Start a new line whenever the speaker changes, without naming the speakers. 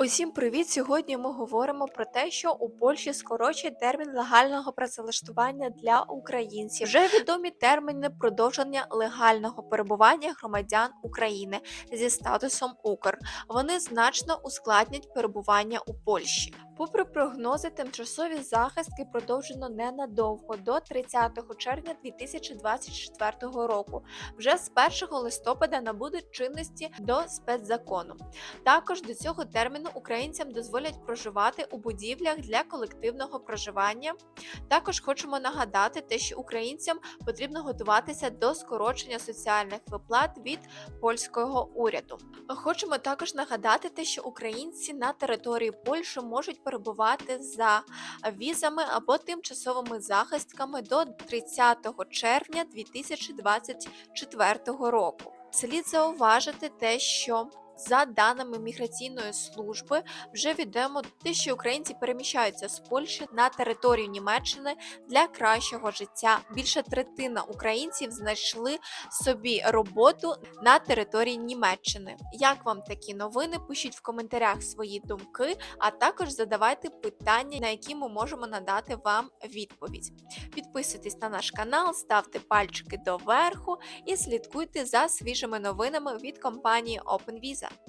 Усім привіт! Сьогодні ми говоримо про те, що у Польщі скорочують термін легального працевлаштування для українців. Вже відомі терміни продовження легального перебування громадян України зі статусом Укр. Вони значно ускладнять перебування у Польщі. Попри прогнози, тимчасові захистки продовжено ненадовго до 30 червня 2024 року. Вже з 1 листопада набудуть чинності до спецзакону. Також до цього терміну українцям дозволять проживати у будівлях для колективного проживання. Також хочемо нагадати те, що українцям потрібно готуватися до скорочення соціальних виплат від польського уряду. Хочемо також нагадати те, що українці на території Польщі можуть перебувати за візами або тимчасовими захистками до 30 червня 2024 року. Слід зауважити те, що за даними міграційної служби, вже відомо те, що українці переміщаються з Польщі на територію Німеччини для кращого життя. Більше третина українців знайшли собі роботу на території Німеччини. Як вам такі новини? Пишіть в коментарях свої думки, а також задавайте питання, на які ми можемо надати вам відповідь. Підписуйтесь на наш канал, ставте пальчики доверху і слідкуйте за свіжими новинами від компанії OpenVisa. した。